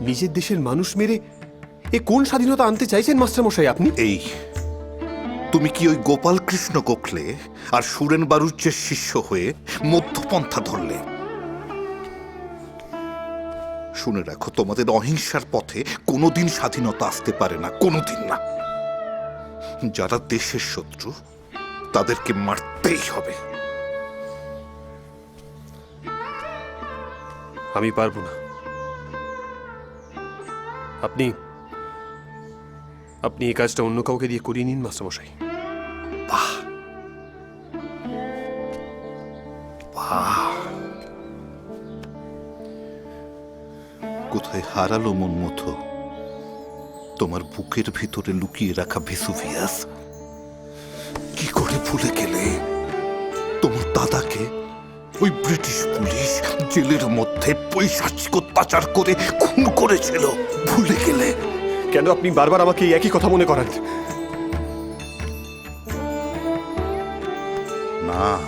নিজের দেশের মানুষ মেরে এ কোন স্বাধীনতা আনতে চাইছেন মাস্টারমশাই আপনি? এই তুমি কি ওই গোপাল কৃষ্ণ গোখলে আর সুরেন বারুচ্চের শিষ্য হয়ে মধ্যপন্থা ধরলে? শুনে রাখো তোমাদের অহিংসার পথে কোনোদিন স্বাধীনতা আসতে পারে না কোনোদিন না। যারা দেশের শত্রু তাদেরকে মারতেই হবে। আমি পারব না। আপনি আপনি এই কাজটা অন্য কাউকে দিয়ে করিয়ে নিন, মাস্টারমশাই। কোথায় হারালো মন মতো? তোমার বুকের ভিতরে লুকিয়ে রাখা ভেসুভিয়াস? কি করে ভুলে গেলে? তোমার দাদাকে ওই ব্রিটিশ পুলিশ জেলের মধ্যে পৈশাচিক অত্যাচার করে খুন করেছিল। ভুলে গেলে। কেন আপনি বারবার আমাকে এই একই কথা মনে করান? না।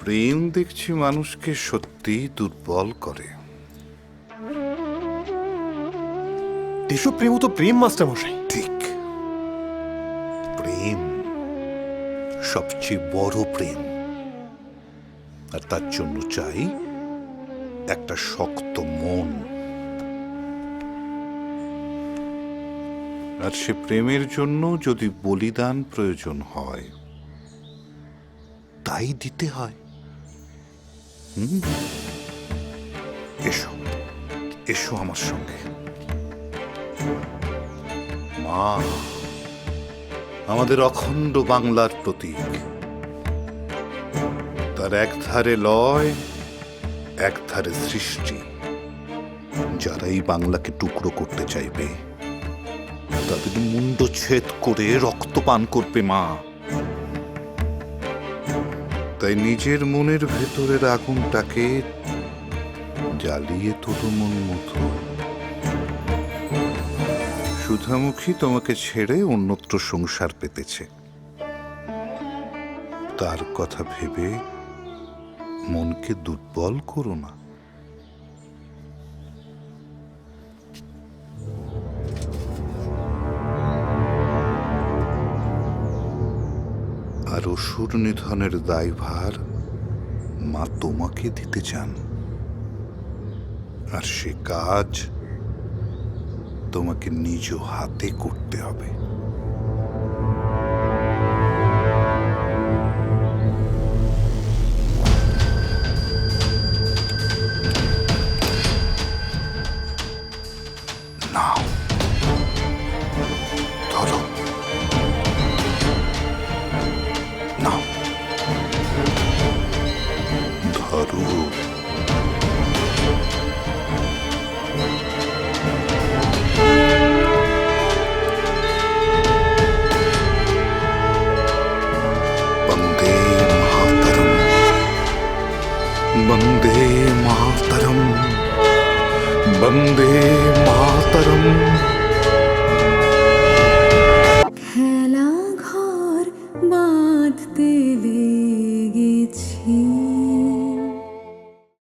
প্রেম দেখছি মানুষকে সত্যি দুর্বল করে। দেশপ্রেম তো প্রেম মাস্টারমশাই। ঠিক সবচেয়ে বড় প্রেম। আর তার জন্য চাই একটা শক্ত মন। আর সে প্রেমের জন্য যদি বলিদান প্রয়োজন হয়, তাই দিতে হয়? এসো এসো আমার সঙ্গে। মা। আমাদের অখণ্ড বাংলার প্রতীক। তার এক ধারে লয় এক ধারে সৃষ্টি। যারা এই বাংলাকে টুকরো করতে চাইবে, তাদের মুন্ড ছেদ করে রক্ত পান করবে মা। তাই নিজের মনের ভেতরের আগুনটাকে জ্বালিয়ে তোলো মন মতো। সুধামুখী তোমাকে ছেড়ে অন্যত্র সংসার পেতেছে। তার কথা ভেবে মনকে দুর্বল করো না। আর অসুর নিধনের দায়ভার মা তোমাকে দিতে চান। আর সে কাজ তোমাকে নিজ হাতে করতে হবে। ধরো। ধরো। বন্দে মাতরম খেলা ঘর বাঁধতে